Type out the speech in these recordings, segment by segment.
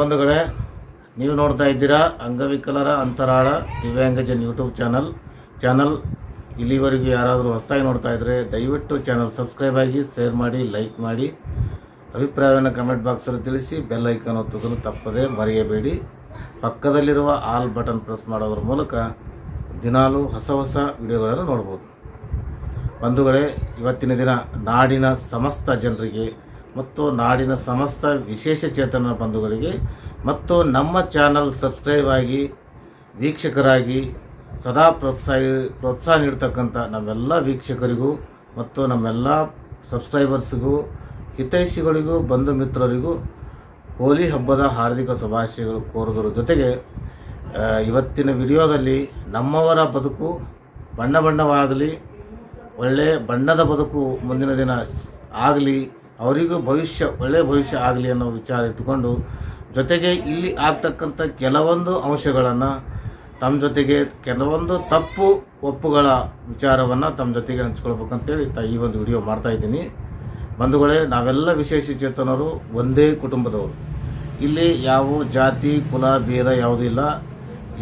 ಬಂಧುಗಳೇ. ನೀವು ನೋಡ್ತಾ ಇದ್ದೀರಾ ಅಂಗವಿಕಲರ ಅಂತರಾಳ ದಿವ್ಯಾಂಗಜನ್ ಯೂಟ್ಯೂಬ್ ಚಾನಲ್. ಚಾನಲ್ ಇಲ್ಲಿವರೆಗೂ ಯಾರಾದರೂ ಹೊಸದಾಗಿ ನೋಡ್ತಾ ಇದ್ದರೆ ದಯವಿಟ್ಟು ಚಾನಲ್ ಸಬ್ಸ್ಕ್ರೈಬ್ ಆಗಿ, ಶೇರ್ ಮಾಡಿ, ಲೈಕ್ ಮಾಡಿ. ಅಭಿಪ್ರಾಯವನ್ನು ಕಮೆಂಟ್ ಬಾಕ್ಸಲ್ಲಿ ತಿಳಿಸಿ, ಬೆಲ್ ಐಕನ್ ಒತ್ತೋದನ್ನು ತಪ್ಪದೇ ಮರೆಯಬೇಡಿ. ಪಕ್ಕದಲ್ಲಿರುವ ಆಲ್ ಬಟನ್ ಪ್ರೆಸ್ ಮಾಡೋದ್ರ ಮೂಲಕ ದಿನಾಲೂ ಹೊಸ ಹೊಸ ವಿಡಿಯೋಗಳನ್ನು ನೋಡ್ಬೋದು. ಬಂಧುಗಳೇ, ಇವತ್ತಿನ ದಿನ ನಾಡಿನ ಸಮಸ್ತ ಜನರಿಗೆ ಮತ್ತು ನಾಡಿನ ಸಮಸ್ತ ವಿಶೇಷ ಚೇತನ ಬಂಧುಗಳಿಗೆ ಮತ್ತು ನಮ್ಮ ಚಾನಲ್ ಸಬ್ಸ್ಕ್ರೈಬ್ ಆಗಿ ವೀಕ್ಷಕರಾಗಿ ಸದಾ ಪ್ರೋತ್ಸಾಹ ಪ್ರೋತ್ಸಾಹ ನೀಡ್ತಕ್ಕಂಥ ನಮ್ಮೆಲ್ಲ ವೀಕ್ಷಕರಿಗೂ ಮತ್ತು ನಮ್ಮೆಲ್ಲ ಸಬ್ಸ್ಕ್ರೈಬರ್ಸ್ಗೂ, ಹಿತೈಷಿಗಳಿಗೂ, ಬಂಧು ಮಿತ್ರರಿಗೂ ಹೋಲಿ ಹಬ್ಬದ ಹಾರ್ದಿಕ ಶುಭಾಶಯಗಳು ಕೋರೋದ್ರ ಜೊತೆಗೆ ಇವತ್ತಿನ ವಿಡಿಯೋದಲ್ಲಿ ನಮ್ಮವರ ಬದುಕು ಬಣ್ಣ ಬಣ್ಣವಾಗಲಿ ಒಳ್ಳೆಯ ಬಣ್ಣದ ಬದುಕು ಮುಂದಿನ ದಿನ ಆಗಲಿ ಅವರಿಗೂ ಭವಿಷ್ಯ ಒಳ್ಳೆಯ ಭವಿಷ್ಯ ಆಗಲಿ ಅನ್ನೋ ವಿಚಾರ ಇಟ್ಟುಕೊಂಡು ಜೊತೆಗೆ ಇಲ್ಲಿ ಆಗ್ತಕ್ಕಂಥ ಕೆಲವೊಂದು ಅಂಶಗಳನ್ನು ತಮ್ಮ ಜೊತೆಗೆ ಕೆಲವೊಂದು ತಪ್ಪು ಒಪ್ಪುಗಳ ವಿಚಾರವನ್ನು ತಮ್ಮ ಜೊತೆಗೆ ಹಂಚ್ಕೊಳ್ಬೇಕಂತೇಳಿ ತ ಈ ಒಂದು ವಿಡಿಯೋ ಮಾಡ್ತಾ ಇದ್ದೀನಿ. ಬಂಧುಗಳೇ, ನಾವೆಲ್ಲ ವಿಶೇಷ ಚೇತನರು ಒಂದೇ ಕುಟುಂಬದವರು. ಇಲ್ಲಿ ಯಾವ ಜಾತಿ, ಕುಲ, ಭೇದ ಯಾವುದೂ ಇಲ್ಲ.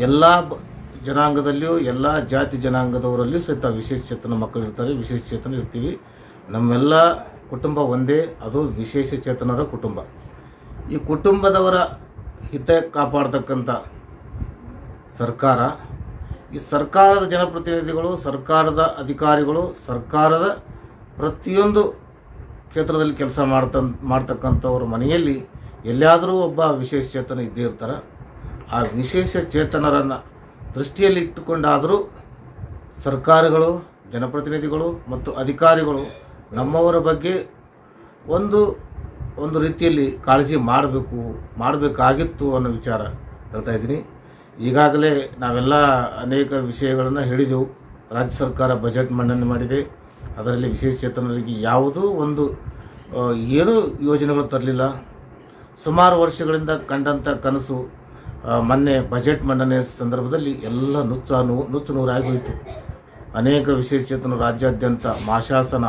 ಎಲ್ಲ ಜನಾಂಗದಲ್ಲಿಯೂ, ಎಲ್ಲ ಜಾತಿ ಜನಾಂಗದವರಲ್ಲಿಯೂ ಸಹಿತ ವಿಶೇಷ ಚೇತನ ಮಕ್ಕಳು ಇರ್ತಾರೆ ವಿಶೇಷ ಚೇತನ ಇರ್ತೀವಿ. ನಮ್ಮೆಲ್ಲ ಕುಟುಂಬ ಒಂದೇ, ಅದು ವಿಶೇಷ ಚೇತನರ ಕುಟುಂಬ. ಈ ಕುಟುಂಬದವರ ಹಿತ ಕಾಪಾಡ್ತಕ್ಕಂಥ ಸರ್ಕಾರ, ಈ ಸರ್ಕಾರದ ಜನಪ್ರತಿನಿಧಿಗಳು, ಸರ್ಕಾರದ ಅಧಿಕಾರಿಗಳು, ಸರ್ಕಾರದ ಪ್ರತಿಯೊಂದು ಕ್ಷೇತ್ರದಲ್ಲಿ ಕೆಲಸ ಮಾಡ್ತ, ಮಾಡ್ತಕ್ಕಂಥವ್ರ ಮನೆಯಲ್ಲಿ ಎಲ್ಲಿಯಾದರೂ ಒಬ್ಬ ವಿಶೇಷ ಚೇತನ ಇದ್ದೇ ಇರ್ತಾರೆ. ಆ ವಿಶೇಷ ಚೇತನರನ್ನು ದೃಷ್ಟಿಯಲ್ಲಿ ಇಟ್ಟುಕೊಂಡಾದರೂ ಸರ್ಕಾರಗಳು, ಜನಪ್ರತಿನಿಧಿಗಳು ಮತ್ತು ಅಧಿಕಾರಿಗಳು ನಮ್ಮವರ ಬಗ್ಗೆ ಒಂದು ಒಂದು ರೀತಿಯಲ್ಲಿ ಕಾಳಜಿ ಮಾಡಬೇಕು, ಮಾಡಬೇಕಾಗಿತ್ತು ಅನ್ನೋ ವಿಚಾರ ಹೇಳ್ತಾ ಇದ್ದೀನಿ. ಈಗಾಗಲೇ ನಾವೆಲ್ಲ ಅನೇಕ ವಿಷಯಗಳನ್ನು ಹೇಳಿದೆವು. ರಾಜ್ಯ ಸರ್ಕಾರ ಬಜೆಟ್ ಮಂಡನೆ ಮಾಡಿದೆ. ಅದರಲ್ಲಿ ವಿಶೇಷ ಚೇತನರಿಗೆ ಯಾವುದೂ ಒಂದು ಏನೂ ಯೋಜನೆಗಳು ತರಲಿಲ್ಲ. ಸುಮಾರು ವರ್ಷಗಳಿಂದ ಕಂಡಂಥ ಕನಸು ಮೊನ್ನೆ ಬಜೆಟ್ ಮಂಡನೆ ಸಂದರ್ಭದಲ್ಲಿ ಎಲ್ಲ ನುಚ್ಚ ನೂ ನುಚ್ಚು ನೂರಾಗಿ ಹೋಯಿತು. ಅನೇಕ ವಿಶೇಷ ಚೇತನ ರಾಜ್ಯಾದ್ಯಂತ ಮಾಶಾಸನ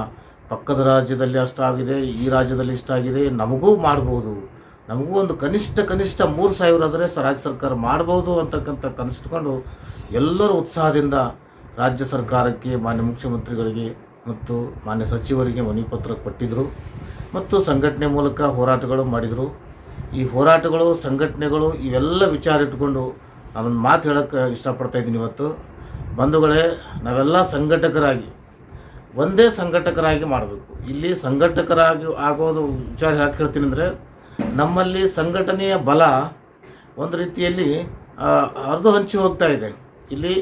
ಪಕ್ಕದ ರಾಜ್ಯದಲ್ಲಿ ಅಷ್ಟಾಗಿದೆ, ಈ ರಾಜ್ಯದಲ್ಲಿ ಇಷ್ಟಾಗಿದೆ, ನಮಗೂ ಮಾಡ್ಬೋದು. ನಮಗೂ ಒಂದು ಕನಿಷ್ಠ ಕನಿಷ್ಠ ಮೂರು ಸಾವಿರ ಆದರೆ ರಾಜ್ಯ ಸರ್ಕಾರ ಮಾಡ್ಬೋದು ಅಂತಕ್ಕಂಥ ಕನಸಿಟ್ಕೊಂಡು ಎಲ್ಲರೂ ಉತ್ಸಾಹದಿಂದ ರಾಜ್ಯ ಸರ್ಕಾರಕ್ಕೆ ಮಾನ್ಯ ಮುಖ್ಯಮಂತ್ರಿಗಳಿಗೆ ಮತ್ತು ಮಾನ್ಯ ಸಚಿವರಿಗೆ ಮನವಿ ಪತ್ರ ಕೊಟ್ಟಿದ್ದರು ಮತ್ತು ಸಂಘಟನೆ ಮೂಲಕ ಹೋರಾಟಗಳು ಮಾಡಿದರು. ಈ ಹೋರಾಟಗಳು, ಸಂಘಟನೆಗಳು ಇವೆಲ್ಲ ವಿಚಾರ ಇಟ್ಕೊಂಡು ನಾನೊಂದು ಮಾತು ಹೇಳೋಕ್ಕೆ ಇಷ್ಟಪಡ್ತಾ ಇದ್ದೀನಿ ಇವತ್ತು. ಬಂಧುಗಳೇ, ನಾವೆಲ್ಲ ಸಂಘಟಕರಾಗಿ ಒಂದೇ ಸಂಘಟಕರಾಗಿ ಮಾಡಬೇಕು. ಇಲ್ಲಿ ಸಂಘಟಕರಾಗಿ ಆಗೋದು ವಿಚಾರ ಯಾಕೆ ಹೇಳ್ತೀನಿ ಅಂದರೆ, ನಮ್ಮಲ್ಲಿ ಸಂಘಟನೆಯ ಬಲ ಒಂದು ರೀತಿಯಲ್ಲಿ ಅರ್ಧ ಹಂಚಿ ಹೋಗ್ತಾ ಇದೆ. ಇಲ್ಲಿ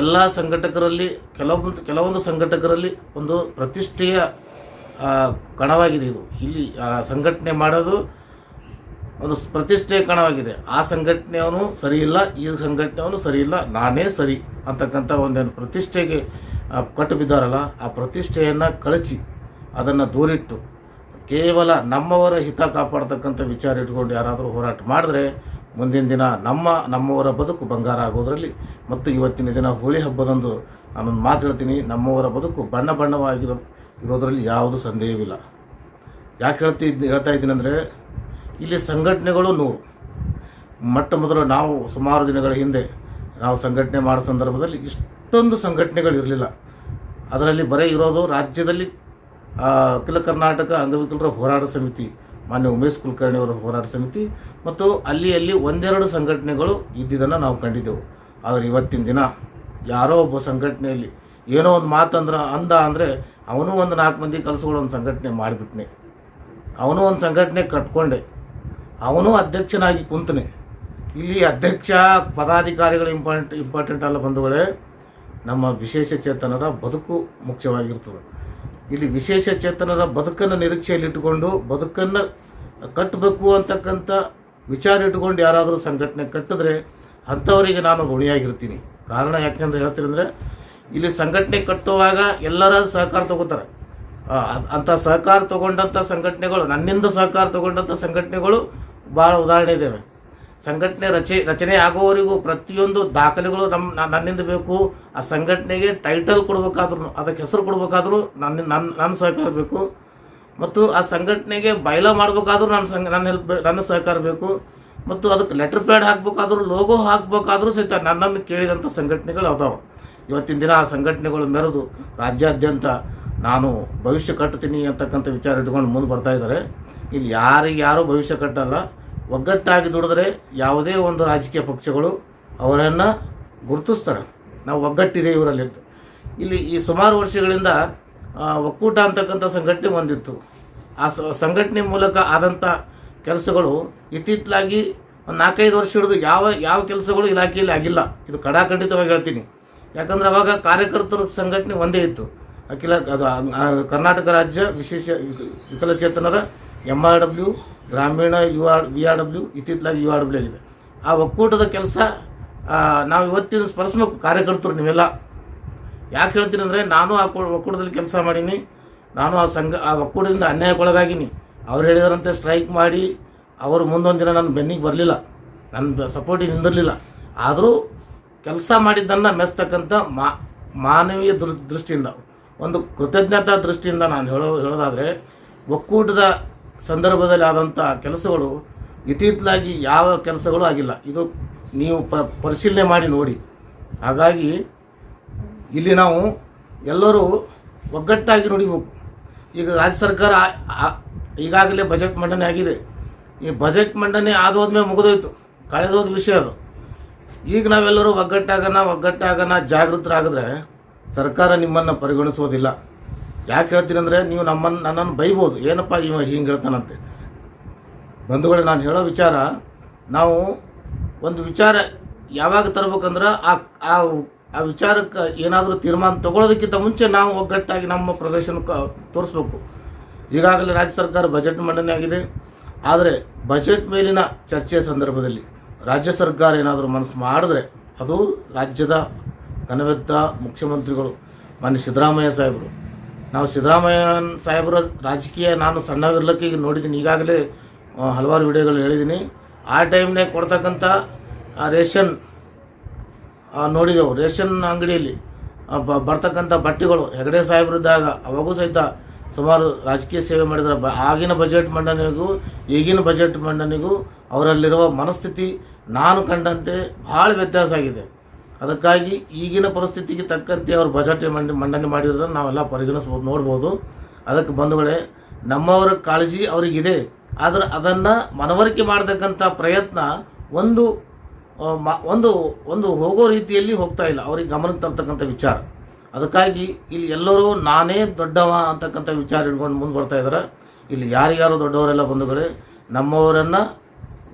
ಎಲ್ಲ ಸಂಘಟಕರಲ್ಲಿ, ಕೆಲವೊಂದು ಕೆಲವೊಂದು ಸಂಘಟಕರಲ್ಲಿ ಒಂದು ಪ್ರತಿಷ್ಠೆಯ ಕಣವಾಗಿದೆ ಇದು. ಇಲ್ಲಿ ಸಂಘಟನೆ ಮಾಡೋದು ಒಂದು ಪ್ರತಿಷ್ಠೆಯ ಕಣವಾಗಿದೆ. ಆ ಸಂಘಟನೆಯವನು ಸರಿ ಇಲ್ಲ ಈ ಸಂಘಟನೆಯವನು ಸರಿ ಇಲ್ಲ ನಾನೇ ಸರಿ ಅಂತಕ್ಕಂಥ ಒಂದೇನು ಪ್ರತಿಷ್ಠೆಗೆ ಕಟ್ಟು ಬಿದ್ದಾರಲ್ಲ, ಆ ಪ್ರತಿಷ್ಠೆಯನ್ನು ಕಳಚಿ ಅದನ್ನು ದೂರಿಟ್ಟು ಕೇವಲ ನಮ್ಮವರ ಹಿತ ಕಾಪಾಡ್ತಕ್ಕಂಥ ವಿಚಾರ ಇಟ್ಕೊಂಡು ಯಾರಾದರೂ ಹೋರಾಟ ಮಾಡಿದ್ರೆ ಮುಂದಿನ ದಿನ ನಮ್ಮ, ನಮ್ಮವರ ಬದುಕು ಬಂಗಾರ ಆಗೋದರಲ್ಲಿ. ಮತ್ತು ಇವತ್ತಿನ ದಿನ ಹೋಳಿ ಹಬ್ಬದಂದು ನಾನೊಂದು ಮಾತು ಹೇಳ್ತೀನಿ, ನಮ್ಮವರ ಬದುಕು ಬಣ್ಣ ಬಣ್ಣವಾಗಿರೋ ಇರೋದರಲ್ಲಿ ಯಾವುದು ಸಂದೇಹವಿಲ್ಲ. ಯಾಕೆ ಹೇಳ್ತಿ ಹೇಳ್ತಾ ಇದ್ದೀನಿ ಅಂದರೆ, ಇಲ್ಲಿ ಸಂಘಟನೆಗಳು ನೂರು. ಮೊಟ್ಟ ಮೊದಲು ನಾವು ಸುಮಾರು ದಿನಗಳ ಹಿಂದೆ ನಾವು ಸಂಘಟನೆ ಮಾಡೋ ಸಂದರ್ಭದಲ್ಲಿ ಇಷ್ಟೊಂದು ಸಂಘಟನೆಗಳು ಇರಲಿಲ್ಲ ಅದರಲ್ಲಿ ಬರೇ ಇರೋದು ರಾಜ್ಯದಲ್ಲಿ ಅಖಿಲ ಕರ್ನಾಟಕ ಅಂಗವಿಕಲರ ಹೋರಾಟ ಸಮಿತಿ, ಮಾನ್ಯ ಉಮೇಶ್ ಕುಲಕರ್ಣಿ ಅವರ ಹೋರಾಟ ಸಮಿತಿ, ಮತ್ತು ಅಲ್ಲಿ ಅಲ್ಲಿ ಒಂದೆರಡು ಸಂಘಟನೆಗಳು ಇದ್ದಿದ್ದನ್ನು ನಾವು ಕಂಡಿದ್ದೆವು. ಆದರೆ ಇವತ್ತಿನ ದಿನ ಯಾರೋ ಒಬ್ಬ ಸಂಘಟನೆಯಲ್ಲಿ ಏನೋ ಒಂದು ಮಾತಂದ್ರೆ ಅಂದ ಅಂದರೆ ಅವನು ಒಂದು ನಾಲ್ಕು ಮಂದಿ ಕಲಸುಗಳು ಒಂದು ಸಂಘಟನೆ ಮಾಡಿಬಿಟ್ನೆ. ಅವನು ಒಂದು ಸಂಘಟನೆ ಕಟ್ಕೊಂಡೆ. ಅವನು ಅಧ್ಯಕ್ಷನಾಗಿ ಕುಂತನೆ. ಇಲ್ಲಿ ಅಧ್ಯಕ್ಷ, ಪದಾಧಿಕಾರಿಗಳು ಇಂಪಾರ್ಟೆಂಟ್ ಇಂಪಾರ್ಟೆಂಟ್ ಅಲ್ಲ ಬಂಧುಗಳೇ. ನಮ್ಮ ವಿಶೇಷ ಚೇತನರ ಬದುಕು ಮುಖ್ಯವಾಗಿರ್ತದೆ. ಇಲ್ಲಿ ವಿಶೇಷ ಚೇತನರ ಬದುಕನ್ನು ನಿರೀಕ್ಷೆಯಲ್ಲಿಟ್ಟುಕೊಂಡು ಬದುಕನ್ನು ಕಟ್ಟಬೇಕು ಅಂತಕ್ಕಂಥ ವಿಚಾರ ಇಟ್ಕೊಂಡು ಯಾರಾದರೂ ಸಂಘಟನೆ ಕಟ್ಟಿದ್ರೆ ಅಂಥವರಿಗೆ ನಾನು ಋಣಿಯಾಗಿರ್ತೀನಿ. ಕಾರಣ ಯಾಕೆಂದ್ರೆ ಹೇಳ್ತೀನಿ ಅಂದರೆ, ಇಲ್ಲಿ ಸಂಘಟನೆ ಕಟ್ಟುವಾಗ ಎಲ್ಲರ ಸಹಕಾರ ತಗೋತಾರೆ. ಅಂಥ ಸಹಕಾರ ತಗೊಂಡಂಥ ಸಂಘಟನೆಗಳು, ನನ್ನಿಂದ ಸಹಕಾರ ತಗೊಂಡಂಥ ಸಂಘಟನೆಗಳು ಭಾಳ ಉದಾಹರಣೆ ಇದ್ದಾವೆ ಸಂಘಟನೆ ರಚೆ, ರಚನೆ ಆಗೋವರಿಗೂ ಪ್ರತಿಯೊಂದು ದಾಖಲೆಗಳು ನಮ್ಮ ನನ್ನಿಂದ ಬೇಕು. ಆ ಸಂಘಟನೆಗೆ ಟೈಟಲ್ ಕೊಡಬೇಕಾದ್ರೂ ಅದಕ್ಕೆ ಹೆಸರು ಕೊಡಬೇಕಾದ್ರೂ ನನ್ನ ನನ್ನ ನನ್ನ ಸಹಕಾರ ಬೇಕು. ಮತ್ತು ಆ ಸಂಘಟನೆಗೆ ಬಯಲ ಮಾಡಬೇಕಾದ್ರೂ ನನ್ನ ಸಂಘ, ನನ್ನ ಹೆಲ್ಪ್ ನನ್ನ ಸಹಕಾರ ಬೇಕು. ಮತ್ತು ಅದಕ್ಕೆ ಲೆಟರ್ ಪ್ಯಾಡ್ ಹಾಕ್ಬೇಕಾದ್ರೂ ಲೋಗೋ ಹಾಕ್ಬೇಕಾದ್ರೂ ಸಹಿತ ನನ್ನನ್ನು ಕೇಳಿದಂಥ ಸಂಘಟನೆಗಳು ಅದಾವೆ. ಇವತ್ತಿನ ದಿನ ಆ ಸಂಘಟನೆಗಳು ಮೆರೆದು ರಾಜ್ಯಾದ್ಯಂತ ನಾನು ಭವಿಷ್ಯ ಕಟ್ತೀನಿ ಅಂತಕ್ಕಂಥ ವಿಚಾರ ಇಟ್ಕೊಂಡು ಮುಂದೆ ಬರ್ತಾ ಇದ್ದಾರೆ. ಇಲ್ಲಿ ಯಾರಿಗೆ ಯಾರೂ ಭವಿಷ್ಯ ಕಟ್ಟಲ್ಲ ಒಗ್ಗಟ್ಟಾಗಿ ದುಡಿದ್ರೆ ಯಾವುದೇ ಒಂದು ರಾಜಕೀಯ ಪಕ್ಷಗಳು ಅವರನ್ನು ಗುರುತಿಸ್ತಾರೆ. ನಾವು ಒಗ್ಗಟ್ಟಿದೆ ಇವರಲ್ಲಿ ಇಲ್ಲಿ ಈ ಸುಮಾರು ವರ್ಷಗಳಿಂದ ಒಕ್ಕೂಟ ಅಂತಕ್ಕಂಥ ಸಂಘಟನೆ ಒಂದಿತ್ತು ಆ ಸಂಘಟನೆ ಮೂಲಕ ಆದಂಥ ಕೆಲಸಗಳು ಇತ್ತಿತ್ತಲಾಗಿ ಒಂದು ನಾಲ್ಕೈದು ವರ್ಷ ಹಿಡಿದು ಯಾವ ಯಾವ ಕೆಲಸಗಳು ಇಲಾಖೆಯಲ್ಲಿ ಆಗಿಲ್ಲ. ಇದು ಕಡಾಖಂಡಿತವಾಗಿ ಹೇಳ್ತೀನಿ. ಯಾಕಂದ್ರೆ ಅವಾಗ ಕಾರ್ಯಕರ್ತರ ಸಂಘಟನೆ ಒಂದೇ ಇತ್ತು. ಅಖಿಲ, ಅದು ಕರ್ನಾಟಕ ರಾಜ್ಯ ವಿಶೇಷ ವಿಕ- ವಿಕಲಚೇತನರ ಎಂ ಆರ್ ಡಬ್ಲ್ಯೂ ಗ್ರಾಮೀಣ U R V R W ಇತ್ತಿತ್ತಲಾಗಿ U R W ಆಗಿದೆ. ಆ ಒಕ್ಕೂಟದ ಕೆಲಸ ನಾವು ಇವತ್ತಿನ ಸ್ಪರ್ಶಬೇಕು ಕಾರ್ಯಕರ್ತರು ನೀವೆಲ್ಲ. ಯಾಕೆ ಹೇಳ್ತೀನಿ ಅಂದರೆ ನಾನು ಆ ಒಕ್ಕೂಟದಲ್ಲಿ ಕೆಲಸ ಮಾಡೀನಿ. ನಾನು ಆ ಸಂಘ, ಆ ಒಕ್ಕೂಟದಿಂದ ಅನ್ಯಾಯಕ್ಕೊಳಗಾಗೀನಿ. ಅವ್ರು ಹೇಳಿದರಂತೆ, ಸ್ಟ್ರೈಕ್ ಮಾಡಿ, ಅವರು ಮುಂದೊಂದು ದಿನ ನನ್ನ ಬೆನ್ನಿಗೆ ಬರಲಿಲ್ಲ. ನನ್ನ ಸಪೋರ್ಟಿಗೆ ನಿಂದಿರಲಿಲ್ಲ. ಆದರೂ ಕೆಲಸ ಮಾಡಿದ್ದನ್ನು ಮೆಚ್ಚತಕ್ಕಂಥ ಮಾ, ಮಾನವೀಯ ದೃಷ್ಟಿಯಿಂದ, ಒಂದು ಕೃತಜ್ಞತಾ ದೃಷ್ಟಿಯಿಂದ ನಾನು ಹೇಳೋ, ಹೇಳೋದಾದರೆ, ಒಕ್ಕೂಟದ ಸಂದರ್ಭದಲ್ಲಿ ಆದಂಥ ಕೆಲಸಗಳು ಇತ್ತಿತ್ತಲಾಗಿ ಯಾವ ಕೆಲಸಗಳು ಆಗಿಲ್ಲ. ಇದು ನೀವು ಪರಿಶೀಲನೆ ಮಾಡಿ ನೋಡಿ. ಹಾಗಾಗಿ ಇಲ್ಲಿ ನಾವು ಎಲ್ಲರೂ ಒಗ್ಗಟ್ಟಾಗಿ ನುಡಿಬೇಕು. ಈಗ ರಾಜ್ಯ ಸರ್ಕಾರ ಈಗಾಗಲೇ ಬಜೆಟ್ ಮಂಡನೆ ಆಗಿದೆ. ಈ ಬಜೆಟ್ ಮಂಡನೆ ಆದೋದ್ಮೇಲೆ ಮುಗಿದೋಯ್ತು. ಕಳೆದೋದ ವಿಷಯ ಅದು. ಈಗ ನಾವೆಲ್ಲರೂ ಒಗ್ಗಟ್ಟಾಗನ ಒಗ್ಗಟ್ಟಾಗನ ಜಾಗೃತರಾಗಿದ್ರೆ ಸರ್ಕಾರ ನಿಮ್ಮನ್ನು ಪರಿಗಣಿಸೋದಿಲ್ಲ ಯಾಕೆ ಹೇಳ್ತೀರಿ ಅಂದರೆ ನೀವು ನಮ್ಮನ್ನು ನನ್ನನ್ನು ಬೈಬೋದು. ಏನಪ್ಪ ಇವ ಹಿಂಗೆ ಹೇಳ್ತಾನಂತೆ? ಬಂಧುಗಳೇ, ನಾನು ಹೇಳೋ ವಿಚಾರ, ನಾವು ಒಂದು ವಿಚಾರ ಯಾವಾಗ ತರ್ಬೇಕಂದ್ರೆ ಆ ಆ ಆ ವಿಚಾರಕ್ಕೆ ಏನಾದರೂ ತೀರ್ಮಾನ ತಗೊಳ್ಳೋದಕ್ಕಿಂತ ಮುಂಚೆ ನಾವು ಒಗ್ಗಟ್ಟಾಗಿ ನಮ್ಮ ಪ್ರದರ್ಶನಕ್ಕೆ ತೋರಿಸ್ಬೇಕು. ಈಗಾಗಲೇ ರಾಜ್ಯ ಸರ್ಕಾರ ಬಜೆಟ್ ಮಂಡನೆ ಆಗಿದೆ. ಆದರೆ ಬಜೆಟ್ ಮೇಲಿನ ಚರ್ಚೆಯ ಸಂದರ್ಭದಲ್ಲಿ ರಾಜ್ಯ ಸರ್ಕಾರ ಏನಾದರೂ ಮನಸ್ಸು ಮಾಡಿದ್ರೆ ಅದು ರಾಜ್ಯದ ಕನವೆತ್ತ ಮುಖ್ಯಮಂತ್ರಿಗಳು ಮಾನ್ಯ ಸಿದ್ದರಾಮಯ್ಯ ಸಾಹೇಬರು ನಾವು ಸಿದ್ದರಾಮಯ್ಯ ಸಾಹೇಬರ ರಾಜಕೀಯ ನಾನು ಸಣ್ಣವಿರ್ಲಿಕ್ಕೆ ಈಗ ನೋಡಿದ್ದೀನಿ. ಈಗಾಗಲೇ ಹಲವಾರು ವಿಡಿಯೋಗಳು ಹೇಳಿದ್ದೀನಿ. ಆ ಟೈಮ್ನೇ ಕೊಡ್ತಕ್ಕಂಥ ರೇಷನ್ ನೋಡಿದೆವು. ರೇಷನ್ ಅಂಗಡಿಯಲ್ಲಿ ಬ- ಬರ್ತಕ್ಕಂಥ ಬಟ್ಟೆಗಳು ಹೆಗಡೆ ಸಾಹೇಬರಿದ್ದಾಗ ಅವಾಗೂ ಸಹಿತ ಸುಮಾರು ರಾಜಕೀಯ ಸೇವೆ ಮಾಡಿದ್ರೆ ಬ, ಆಗಿನ ಬಜೆಟ್ ಮಂಡನೆಗೂ, ಈಗಿನ ಬಜೆಟ್ ಮಂಡನೆಗೂ ಅವರಲ್ಲಿರುವ ಮನಸ್ಥಿತಿ ನಾನು ಕಂಡಂತೆ ಭಾಳ ವ್ಯತ್ಯಾಸ ಆಗಿದೆ. ಅದಕ್ಕಾಗಿ ಈಗಿನ ಪರಿಸ್ಥಿತಿಗೆ ತಕ್ಕಂತೆ ಅವರು ಬಜೆಟ್ ಮಂಡ, ಮಂಡನೆ ಮಾಡಿರೋದನ್ನು ನಾವೆಲ್ಲ ಪರಿಗಣಿಸ್ಬೋದು, ನೋಡ್ಬೋದು. ಅದಕ್ಕೆ ಬಂಧುಗಳೇ, ನಮ್ಮವರ ಕಾಳಜಿ ಅವರಿಗಿದೆ. ಆದರೆ ಅದನ್ನು ಮನವರಿಕೆ ಮಾಡತಕ್ಕಂಥ ಪ್ರಯತ್ನ ಒಂದು ಒಂದು ಒಂದು ಹೋಗೋ ರೀತಿಯಲ್ಲಿ ಹೋಗ್ತಾ ಇಲ್ಲ. ಅವ್ರಿಗೆ ಗಮನಕ್ಕೆ ತರ್ತಕ್ಕಂಥ ವಿಚಾರ. ಅದಕ್ಕಾಗಿ ಇಲ್ಲಿ ಎಲ್ಲರೂ ನಾನೇ ದೊಡ್ಡವ ಅಂತಕ್ಕಂಥ ವಿಚಾರ ಇಟ್ಕೊಂಡು ಮುಂದೆ ಬರ್ತಾ ಇದ್ದಾರೆ. ಇಲ್ಲಿ ಯಾರ್ಯಾರು ದೊಡ್ಡವರೆಲ್ಲ ಬಂಧುಗಳೇ, ನಮ್ಮವರನ್ನು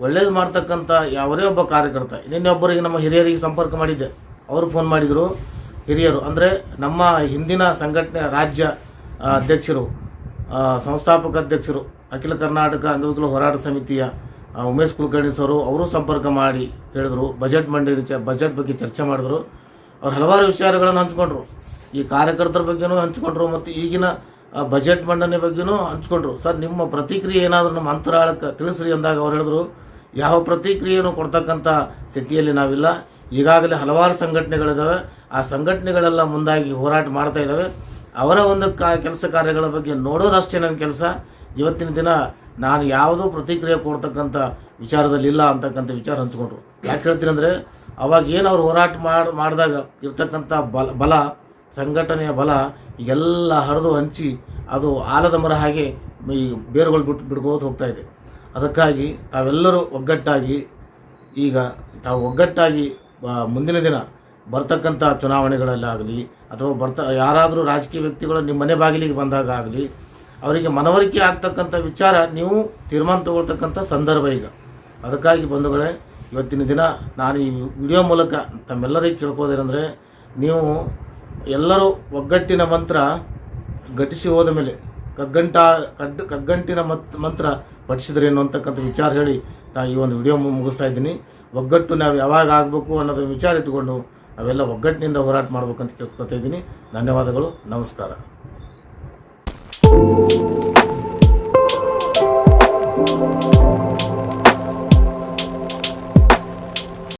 ಒಳ್ಳೇದು ಮಾಡ್ತಕ್ಕಂಥ ಯಾವರೇ ಒಬ್ಬ ಕಾರ್ಯಕರ್ತ, ನಿನ್ನೆ ಒಬ್ಬರಿಗೆ ನಮ್ಮ ಹಿರಿಯರಿಗೆ ಸಂಪರ್ಕ ಮಾಡಿದ್ದೆ. ಅವರು ಫೋನ್ ಮಾಡಿದರು. ಹಿರಿಯರು, ಅಂದರೆ ನಮ್ಮ ಹಿಂದಿನ ಸಂಘಟನೆ ರಾಜ್ಯ ಅಧ್ಯಕ್ಷರು ಸಂಸ್ಥಾಪಕ ಅಧ್ಯಕ್ಷರು, ಅಖಿಲ ಕರ್ನಾಟಕ ಅಂಗವಿಕಲ ಹೋರಾಟ ಸಮಿತಿಯ ಉಮೇಶ್ ಕುಲಕರ್ಣಿ ಸರು ಅವರು ಸಂಪರ್ಕ ಮಾಡಿ ಹೇಳಿದರು. ಬಜೆಟ್ ಮಂಡಳಿ ಬಜೆಟ್ ಬಗ್ಗೆ ಚರ್ಚೆ ಮಾಡಿದ್ರು. ಅವ್ರು ಹಲವಾರು ವಿಚಾರಗಳನ್ನು ಹಂಚ್ಕೊಂಡ್ರು. ಈ ಕಾರ್ಯಕರ್ತರ ಬಗ್ಗೆನೂ ಹಂಚ್ಕೊಂಡ್ರು ಮತ್ತು ಈಗಿನ ಬಜೆಟ್ ಮಂಡನೆ ಬಗ್ಗೆನೂ ಹಂಚ್ಕೊಂಡ್ರು. ಸರ್, ನಿಮ್ಮ ಪ್ರತಿಕ್ರಿಯೆ ಏನಾದರೂ ನಮ್ಮ ಅಂತರಾಳಕ್ಕೆ ತಿಳಿಸ್ರಿ ಅಂದಾಗ ಅವ್ರು ಹೇಳಿದ್ರು ಯಾವ ಪ್ರತಿಕ್ರಿಯೆಯನ್ನು ಕೊಡ್ತಕ್ಕಂಥ ಸ್ಥಿತಿಯಲ್ಲಿ ನಾವಿಲ್ಲ. ಈಗಾಗಲೇ ಹಲವಾರು ಸಂಘಟನೆಗಳಿದ್ದಾವೆ ಆ ಸಂಘಟನೆಗಳೆಲ್ಲ ಮುಂದಾಗಿ ಹೋರಾಟ ಮಾಡ್ತಾ ಇದ್ದಾವೆ ಅವರ ಒಂದು ಕಾ, ಕೆಲಸ ಕಾರ್ಯಗಳ ಬಗ್ಗೆ ನೋಡೋದಷ್ಟೇ ನನ್ನ ಕೆಲಸ. ಇವತ್ತಿನ ದಿನ ನಾನು ಯಾವುದೂ ಪ್ರತಿಕ್ರಿಯೆ ಕೊಡ್ತಕ್ಕಂಥ ವಿಚಾರದಲ್ಲಿ ಇಲ್ಲ ಅಂತಕ್ಕಂಥ ವಿಚಾರ ಹಂಚ್ಕೊಂಡ್ರು. ಯಾಕೆ ಹೇಳ್ತೀನಿ ಅಂದರೆ, ಅವಾಗ ಏನು ಅವ್ರು ಹೋರಾಟ ಮಾಡಿ, ಮಾಡಿದಾಗ ಇರ್ತಕ್ಕಂಥ ಬಲ ಬಲ, ಸಂಘಟನೆಯ ಬಲ ಎಲ್ಲ ಹರಿದು ಹಂಚಿ ಅದು ಆಲದ ಮರ ಹಾಗೆ ಈ ಬೇರುಗಳು ಬಿಟ್ಟು ಬಿಡ್ಕೋದು ಹೋಗ್ತಾ ಇದೆ. ಅದಕ್ಕಾಗಿ ತಾವೆಲ್ಲರೂ ಒಗ್ಗಟ್ಟಾಗಿ ಈಗ ತಾವು ಒಗ್ಗಟ್ಟಾಗಿ ಮುಂದಿನ ದಿನ ಬರ್ತಕ್ಕಂಥ ಚುನಾವಣೆಗಳಲ್ಲಾಗಲಿ ಅಥವಾ ಬರ್ತ, ಯಾರಾದರೂ ರಾಜಕೀಯ ವ್ಯಕ್ತಿಗಳು ನಿಮ್ಮ ಮನೆ ಬಾಗಿಲಿಗೆ ಬಂದಾಗ ಆಗಲಿ, ಅವರಿಗೆ ಮನವರಿಕೆ ಆಗ್ತಕ್ಕಂಥ ವಿಚಾರ ನೀವು ತೀರ್ಮಾನ ತಗೊಳ್ತಕ್ಕಂಥ ಸಂದರ್ಭ ಈಗ. ಅದಕ್ಕಾಗಿ ಬಂಧುಗಳೇ, ಇವತ್ತಿನ ದಿನ ನಾನು ಈ ವಿಡಿಯೋ ಮೂಲಕ ತಮ್ಮೆಲ್ಲರಿಗೆ ಕೇಳ್ಕೋದೇನೆಂದರೆ ನೀವು ಎಲ್ಲರೂ ಒಗ್ಗಟ್ಟಿನ ಮಂತ್ರ ಘಟಿಸಿ ಹೋದ ಮೇಲೆ ಕಗ್ಗಂಟ ಕಡ್ ಕಗ್ಗಂಟಿನ ಮತ್, ಮಂತ್ರ ಪಠಿಸಿದ್ರೇನು ಅಂತಕ್ಕಂಥ ವಿಚಾರ ಹೇಳಿ ನಾನು ಈ ಒಂದು ವಿಡಿಯೋ ಮುಗಿಸ್ತಾ ಇದ್ದೀನಿ. ಒಗ್ಗಟ್ಟು ನಾವು ಯಾವಾಗ ಆಗಬೇಕು ಅನ್ನೋದನ್ನು ವಿಚಾರ ಇಟ್ಟುಕೊಂಡು ನಾವೆಲ್ಲ ಒಗ್ಗಟ್ಟಿನಿಂದ ಹೋರಾಟ ಮಾಡಬೇಕಂತ ಕೇಳ್ಕೊತಾ ಇದ್ದೀನಿ. ಧನ್ಯವಾದಗಳು. ನಮಸ್ಕಾರ.